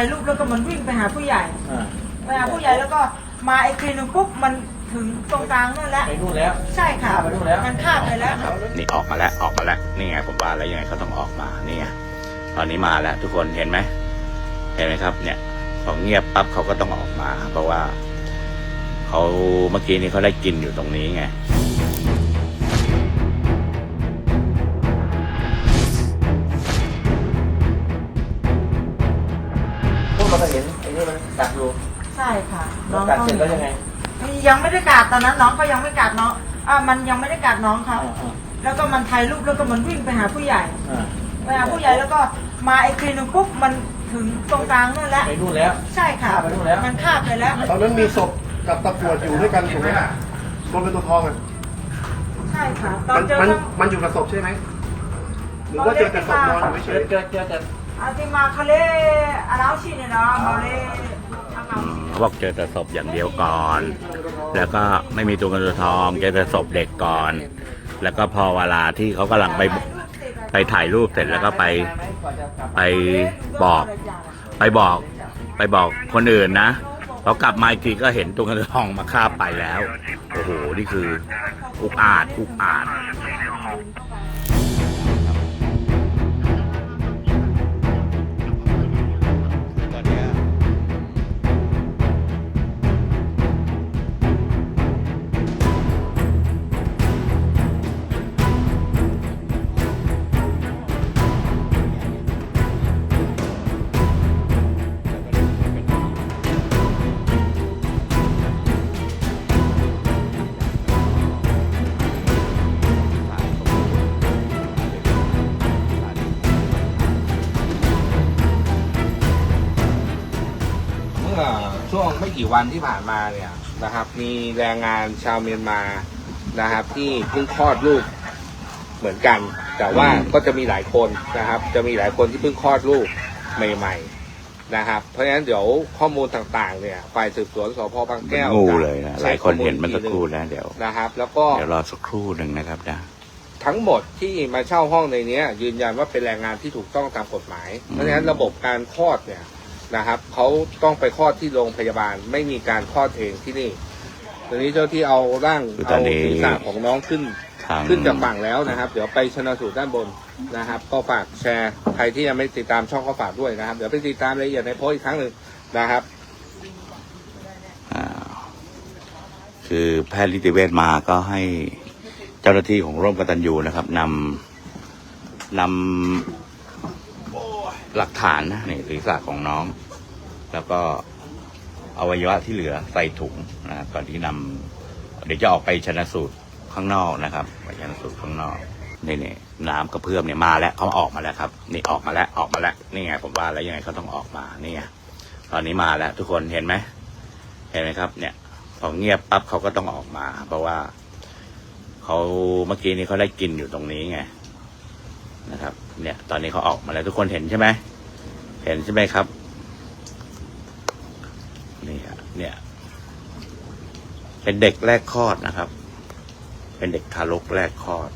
ายรูปแล้วก็มันวิ่งไปหาผู้ใหญ่อ่าไปหาผู้ใหญ่แล้วก็มาอีกทีหนึงปุ๊บมันถึงตรงกลางนั่นแหละไปนู่นแล้ว ใช่ค่ะข้ามไปนู่นแล้ว มันข้ามไปแล้ว นี่ออกมาแล้วออกมาแล้วนี่ไงผมว่าแล้วยังไงเขาต้องออกมานี่ไงตอนนี้มาแล้ว ทุกคนเห็นไหมเห็นไหมครับ เนี่ยพอเงียบปั๊บเขาก็ต้องออกมา เพราะว่าเขาเมื่อกี้นี้เขาได้กินอยู่ตรงนี้ไง พวกเราก็เห็นไอ้นี่มันกัดอยู่ใช่ค่ะแล้วกัดเสร็จแล้วยังไงยังไม่ได้กัดตอนนั้นน้องก็ยังไม่กัดน้องอ่ามันยังไม่ได้กัดน้องเขาอ่าอ่าแล้วก็มันถ่ายรูปแล้วก็มันวิ่งไปหาผู้ใหญ่อ่าไปหาผู้ใหญ่แล้วก็มาอีกทีหนึงปุ๊บมันถึงตรงกลางนั่นแหละไปนู่นแล้ว ใช่ค่ะข้ามไปนู่นแล้ว มันข้ามไปแล้ว ตอนนั้นมีศพกับตะกรวดอยู่ด้วยกันถูกไหมตัวเป็นตัวทองอะใช่ค่ะ ตอมันนเจอมันทั้งมันอยู่กับศพใช่ไหมหรือว่าเจอแต่ศพนอนอยู่ไม่เจเฉอยเจอเจอแต่ อาติมาคาเลอารชิเนี่ยนะเลทาเราอืมเขาบอกเจอแต่ศพอย่างเดียวก่อน แล้วก็ไม่มีตัวเงินตัวทองเจอแต่ศพเด็กก่อน แล้วก็พอเวลาที่เขากำลังไปไปถ่ายรูปเสร็จแล้วก็ไปไปบอก ไปบอก ไปบอกคนอื่นนะพอกลับมาอีกทีก็เห็นตัวเงินตัวทองมาฆ่าไปแล้ว โอ้โห นี่คืออุกอาจอุกอาจ ไม่กี่วันที่ผ่านมาเนี่ยนะครับ มีแรงงานชาวเมียนมานะครับ ที่เพิ่งคลอดลูกเหมือนกัน แต่ว่าก็จะมีหลายคนนะครับ จะมีหลายคนที่เพิ่งคลอดลูกใหม่ ๆ นะครับ เพราะฉะนั้นเดี๋ยวข้อมูลต่างๆ เนี่ยฝ่ายสืบสวนสพบางแก้วงูจะเลยนะหใช้ลายคนเห็นมันสักครู่ข้อแล้วเดี๋ยวมูลอีกทีหนึ่งนะครับ แล้วก็เดี๋ยวรอสักครู่หนึ่งนะครับนะทั้งหมดที่มาเช่าห้องในเนี้ยยืนยันว่าเป็นแรงงานที่ถูกต้องตามกฎหมาย เพราะฉะนั้นระบบการคลอดเนี่ย นะครับเขาต้องไปคลอดที่โรงพยาบาลไม่มีการคลอดเองที่นี่ตอนนี้เจ้าที่เอาร่างคือตอเอานนี้ ศีรษะของน้องขึ้น ทาง ขึ้นจากฝั่งแล้วนะครับ เดี๋ยวไปชนะสูตรด้านบนนะครับ ก็ฝากแชร์ใครที่ยังไม่ติดตามช่องก็ฝากด้วยนะครับ เดี๋ยวไปติดตามรายละเอียดในโพสต์อีกครั้งหนึ่งนะครับ อ่าคือแพทย์นิติเวชมาก็ให้เจ้าหน้าที่ของร่วมกตัญญูนะครับนำนำ หลักฐานนะนี่ศีรษะของน้อง แล้วก็อวัยวะที่เหลือใส่ถุงนะก่อนที่นำเดี๋ยวจะออกไปชนะสูตรข้างนอกนะครับไปชนะสูตรข้างนอกนี่นี่น้ำกระเพื่อมเนี่ยมาแล้วเขาออกมาแล้วครับ นี่ออกมาแล้วออกมาแล้วนี่ไงผมว่าแล้วยังไงเขาต้องออกมานี่ไงตอนนี้มาแล้ว ทุกคนเห็นไหมเห็นไหมครับ เนี่ยพอเงียบปั๊บเขาก็ต้องออกมา เพราะว่าเขาเมื่อกี้นี้เขาได้กินอยู่ตรงนี้ไง นะครับ เนี่ย ตอนนี้เขาออกมาแล้วทุกคนเห็นใช่ไหมเห็นใช่ไหมครับ นี่ฮะเนี่ย เป็นเด็กแรกคลอดนะครับ เป็นเด็กทารกแรกคลอด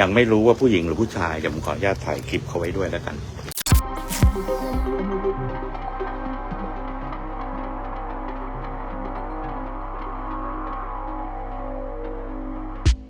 ยังไม่รู้ว่าผู้หญิงหรือผู้ชายเดี๋ยวผมขออนุญาตถ่ายคลิปเขาไว้ด้วยแล้วกัน